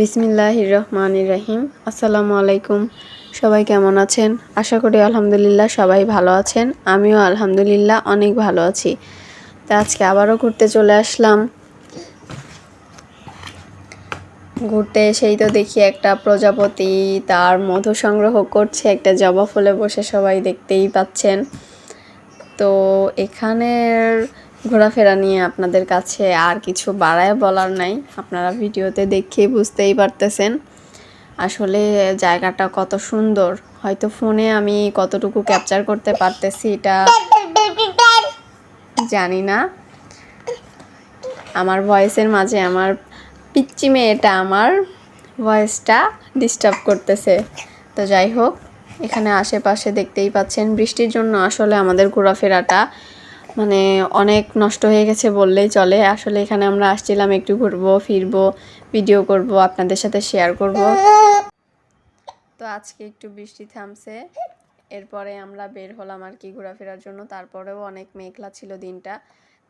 বিসমিল্লাহ রহমান রাহিম আসসালামু আলাইকুম সবাই কেমন আছেন? আশা করি আলহামদুলিল্লাহ সবাই ভালো আছেন। আমিও আলহামদুলিল্লাহ অনেক ভালো আছি। তা আজকে আবারও ঘুরতে চলে আসলাম। ঘুরতে এসেই তো দেখি একটা প্রজাপতি তার মধু সংগ্রহ করছে, একটা জবা ফুলে বসে সবাই দেখতেই পাচ্ছেন। তো এখানের ঘোরাফেরা নিয়ে আপনাদের কাছে আর কিছু বাড়ায় বলার নাই। আপনারা ভিডিওতে দেখেই বুঝতেই পারতেছেন। আসলে জায়গাটা কত সুন্দর। হয়তো ফোনে আমি কতটুকু ক্যাপচার করতে পারতেছি এটা জানি না। আমার ভয়েসের মাঝে আমার পিচ্চি মেয়েটা আমার ভয়েসটা ডিস্টার্ব করতেছে। তো যাই হোক, এখানে আশেপাশে দেখতেই পাচ্ছেন, বৃষ্টির জন্য আসলে আমাদের ঘোরাফেরাটা মানে অনেক নষ্ট হয়ে গেছে বললেই চলে। আসলে এখানে আমরা আসছিলাম একটু ঘুরবো, ফিরবো ভিডিও করব, আপনাদের সাথে শেয়ার করব। তো আজকে একটু বৃষ্টি থামছে। এরপরে আমরা বের হলাম আর কি ঘোরাফেরার জন্য। তারপরেও অনেক মেঘলা ছিল দিনটা।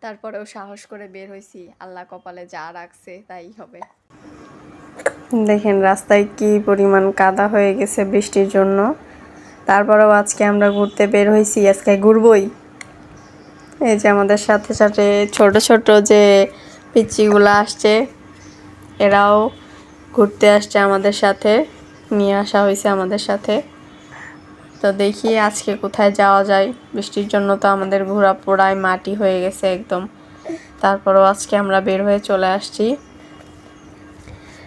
তারপরেও সাহস করে বের হয়েছি। আল্লাহ কপালে যা রাখছে তাই হবে। দেখেন রাস্তায় কি পরিমাণ কাদা হয়ে গেছে বৃষ্টির জন্য। তারপরেও আজকে আমরা ঘুরতে বের হয়েছি। আজকে ঘুরবই। এই যে আমাদের সাথে সাথে ছোট ছোট যে পিচ্চিগুলো আসছে, এরাও ঘুরতে আসছে আমাদের সাথে, নিয়ে আসা হয়েছে আমাদের সাথে। তো দেখি আজকে কোথায় যাওয়া যায়। বৃষ্টির জন্য তো আমাদের ঘোরা পোড়ায় মাটি হয়ে গেছে একদম। তারপরও আজকে আমরা বের হয়ে চলে আসছি।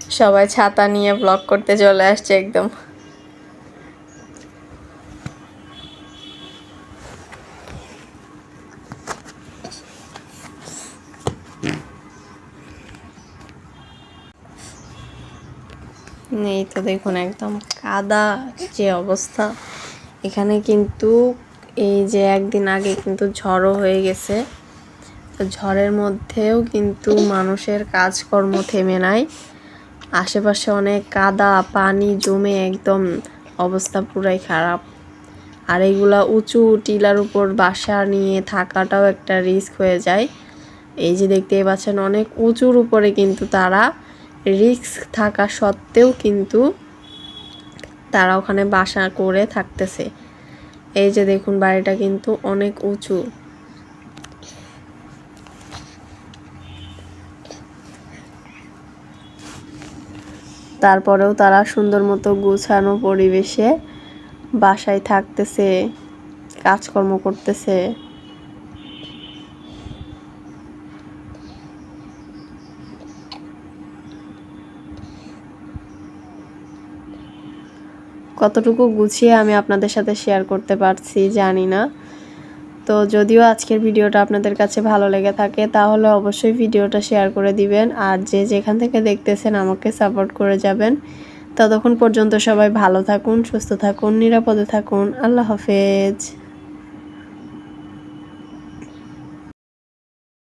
সবাই ছাতা নিয়ে ব্লগ করতে চলে আসছে একদম। এই তো দেখুন একদম কাদা যে অবস্থা। এখানে কিন্তু এই যে একদিন আগে কিন্তু ঝড়ও হয়ে গেছে। তো ঝড়ের মধ্যেও কিন্তু মানুষের কাজকর্ম থেমে নাই। আশেপাশে অনেক কাদা, পানি জমে একদম অবস্থা পুরাই খারাপ। আর এইগুলা উঁচু টিলার উপর বাসা নিয়ে থাকাটাও একটা রিস্ক হয়ে যায়। এই যে দেখতেই পাচ্ছেন, অনেক উঁচুর উপরে কিন্তু তারা রিস্ক থাকা সত্ত্বেও কিন্তু তারা ওখানে বাসা করে থাকতেছে। এই যে দেখুন, বাড়িটা কিন্তু অনেক উঁচু। তারপরেও তারা সুন্দর মতো গুছানো পরিবেশে বাসায় থাকতেছে, কাজকর্ম করতেছে। কতটুকু গুছিয়ে আমি আপনাদের সাথে শেয়ার করতে পারছি জানি না। তো যদিও আজকের ভিডিওটা আপনাদের কাছে ভালো লেগে থাকে, তাহলে অবশ্যই ভিডিওটা শেয়ার করে দিবেন। আর যে যেখান থেকে দেখতেছেন আমাকে সাপোর্ট করে যাবেন। ততক্ষণ পর্যন্ত সবাই ভালো থাকুন, সুস্থ থাকুন, নিরাপদে থাকুন। আল্লাহ হাফেজ।